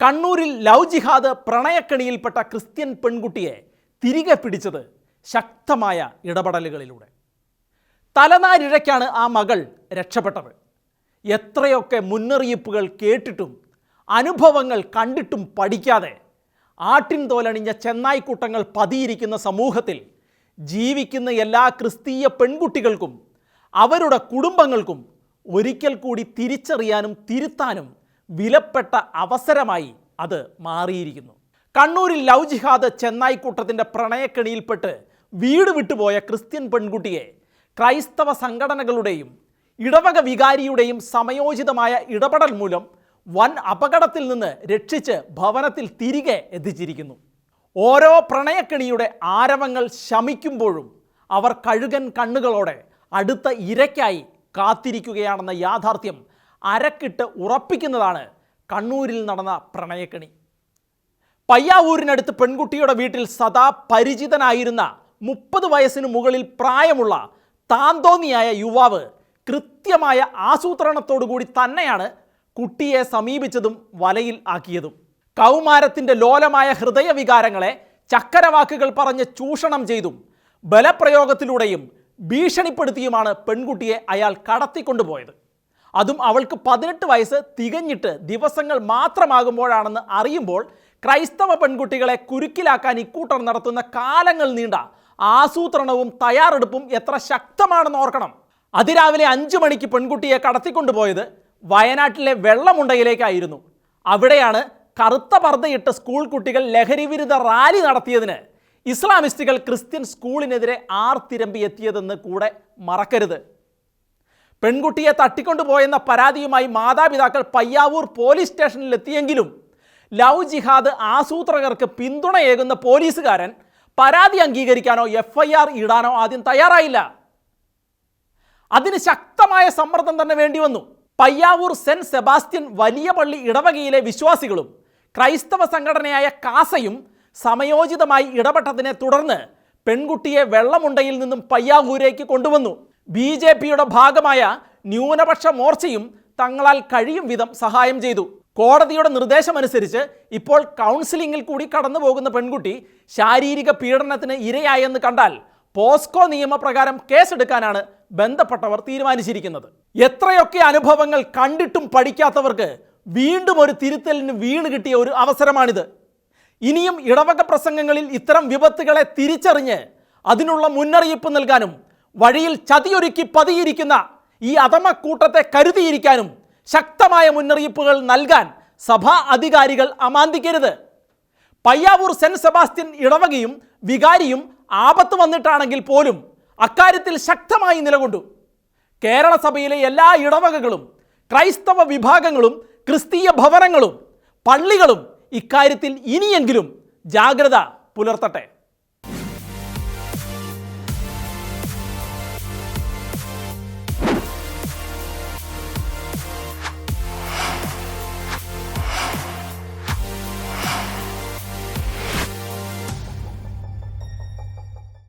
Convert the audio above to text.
കണ്ണൂരിൽ ലവ് ജിഹാദ് പ്രണയക്കണിയിൽപ്പെട്ട ക്രിസ്ത്യൻ പെൺകുട്ടിയെ തിരികെ പിടിച്ചത് ശക്തമായ ഇടപെടലുകളിലൂടെ. തലനാരിഴയ്ക്കാണ് ആ മകൾ രക്ഷപ്പെട്ടത്. എത്രയൊക്കെ മുന്നറിയിപ്പുകൾ കേട്ടിട്ടും അനുഭവങ്ങൾ കണ്ടിട്ടും പഠിക്കാതെ ആട്ടിൻ തോലണിഞ്ഞ ചെന്നായിക്കൂട്ടങ്ങൾ പതിയിരിക്കുന്ന സമൂഹത്തിൽ ജീവിക്കുന്ന എല്ലാ ക്രിസ്തീയ പെൺകുട്ടികൾക്കും അവരുടെ കുടുംബങ്ങൾക്കും ഒരിക്കൽ കൂടി തിരിച്ചറിയാനും തിരുത്താനും വിലപ്പെട്ട അവസരമായി അത് മാറിയിരിക്കുന്നു. കണ്ണൂരിൽ ലവ് ജിഹാദ് ചെന്നായിക്കൂട്ടത്തിന്റെ പ്രണയക്കെണിയിൽപ്പെട്ട് വീട് വിട്ടുപോയ ക്രിസ്ത്യൻ പെൺകുട്ടിയെ ക്രൈസ്തവ സംഘടനകളുടെയും ഇടവക വികാരിയുടെയും സമയോചിതമായ ഇടപെടൽ മൂലം വൻ അപകടത്തിൽ നിന്ന് രക്ഷിച്ച് ഭവനത്തിൽ തിരികെ എത്തിച്ചിരിക്കുന്നു. ഓരോ പ്രണയക്കെണിയുടെ ആരവങ്ങൾ ശമിക്കുമ്പോഴും അവർ കഴുകൻ കണ്ണുകളോടെ അടുത്ത ഇരയ്ക്കായി കാത്തിരിക്കുകയാണെന്ന യാഥാർത്ഥ്യം അരക്കിട്ട് ഉറപ്പിക്കുന്നതാണ് കണ്ണൂരിൽ നടന്ന പ്രണയക്കണി. പയ്യാവൂരിനടുത്ത് പെൺകുട്ടിയുടെ വീട്ടിൽ സദാ പരിചിതനായിരുന്ന മുപ്പത് വയസ്സിന് മുകളിൽ പ്രായമുള്ള താന്തോന്നിയായ യുവാവ് കൃത്യമായ ആസൂത്രണത്തോടുകൂടി തന്നെയാണ് കുട്ടിയെ സമീപിച്ചതും വലയിൽ ആക്കിയതും. കൗമാരത്തിന്റെ ലോലമായ ഹൃദയവികാരങ്ങളെ ചക്കരവാക്കുകൾ പറഞ്ഞ് ചൂഷണം ചെയ്തും ബലപ്രയോഗത്തിലൂടെയും ഭീഷണിപ്പെടുത്തിയുമാണ് പെൺകുട്ടിയെ അയാൾ കടത്തിക്കൊണ്ടുപോയത്. അതും അവൾക്ക് പതിനെട്ട് വയസ്സ് തികഞ്ഞിട്ട് ദിവസങ്ങൾ മാത്രമാകുമ്പോഴാണെന്ന് അറിയുമ്പോൾ ക്രൈസ്തവ പെൺകുട്ടികളെ കുരുക്കിലാക്കാൻ ഇക്കൂട്ടർ നടത്തുന്ന കാലങ്ങൾ നീണ്ട ആസൂത്രണവും തയ്യാറെടുപ്പും എത്ര ശക്തമാണെന്ന് ഓർക്കണം. അതിരാവിലെ അഞ്ചു മണിക്ക് പെൺകുട്ടിയെ കടത്തിക്കൊണ്ടുപോയത് വയനാട്ടിലെ വെള്ളമുണ്ടയിലേക്കായിരുന്നു. അവിടെയാണ് കറുത്ത പർദ്ദയിട്ട് സ്കൂൾ കുട്ടികൾ ലഹരിവിരുദ്ധ റാലി നടത്തിയതിന് ഇസ്ലാമിസ്റ്റുകൾ ക്രിസ്ത്യൻ സ്കൂളിനെതിരെ ആർത്തിരമ്പി എത്തിയതെന്ന് കൂടെ മറക്കരുത്. പെൺകുട്ടിയെ തട്ടിക്കൊണ്ടുപോയെന്ന പരാതിയുമായി മാതാപിതാക്കൾ പയ്യാവൂർ പോലീസ് സ്റ്റേഷനിൽ എത്തിയെങ്കിലും ലവ് ജിഹാദ് ആസൂത്രകർക്ക് പിന്തുണയേകുന്ന പോലീസുകാരൻ പരാതി അംഗീകരിക്കാനോ എഫ് ഐ ആർ ഇടാനോ ആദ്യം തയ്യാറായില്ല. അതിന് ശക്തമായ സമ്മർദ്ദം തന്നെ വേണ്ടി വന്നു. പയ്യാവൂർ സെന്റ് സെബാസ്റ്റ്യൻ വലിയ പള്ളി ഇടവകയിലെ വിശ്വാസികളും ക്രൈസ്തവ സംഘടനയായ കാസയും സമയോചിതമായി ഇടപെട്ടതിനെ തുടർന്ന് പെൺകുട്ടിയെ വെള്ളമുണ്ടയിൽ നിന്നും പയ്യാവൂരേക്ക് കൊണ്ടുവന്നു. ബി ജെ പിയുടെ ഭാഗമായ ന്യൂനപക്ഷ മോർച്ചയും തങ്ങളാൽ കഴിയും വിധം സഹായം ചെയ്തു. കോടതിയുടെ നിർദ്ദേശമനുസരിച്ച് ഇപ്പോൾ കൗൺസിലിംഗിൽ കൂടി കടന്നു പോകുന്ന പെൺകുട്ടി ശാരീരിക പീഡനത്തിന് ഇരയായെന്ന് കണ്ടാൽ പോസ്കോ നിയമപ്രകാരം കേസെടുക്കാനാണ് ബന്ധപ്പെട്ടവർ തീരുമാനിച്ചിരിക്കുന്നത്. എത്രയൊക്കെ അനുഭവങ്ങൾ കണ്ടിട്ടും പഠിക്കാത്തവർക്ക് വീണ്ടും ഒരു തിരുത്തലിന് വീണ് കിട്ടിയ ഒരു അവസരമാണിത്. ഇനിയും ഇടവക പ്രസംഗങ്ങളിൽ ഇത്തരം വിപത്തുകളെ തിരിച്ചറിഞ്ഞ് അതിനുള്ള മുന്നറിയിപ്പ് നൽകാനും വഴിയിൽ ചതിയൊരുക്കി പതിയിരിക്കുന്ന ഈ അധമക്കൂട്ടത്തെ കരുതിയിരിക്കാനും ശക്തമായ മുന്നറിയിപ്പുകൾ നൽകാൻ സഭാ അധികാരികൾ അമാന്തിക്കരുത്. പയ്യാവൂർ സെന്റ് സെബാസ്റ്റ്യൻ ഇടവകയും വികാരിയും ആപത്ത് വന്നിട്ടാണെങ്കിൽ പോലും അക്കാര്യത്തിൽ ശക്തമായി നിലകൊണ്ടു. കേരള സഭയിലെ എല്ലാ ഇടവകകളും ക്രൈസ്തവ വിഭാഗങ്ങളും ക്രിസ്തീയ ഭവനങ്ങളും പള്ളികളും ഇക്കാര്യത്തിൽ ഇനിയെങ്കിലും ജാഗ്രത പുലർത്തട്ടെ.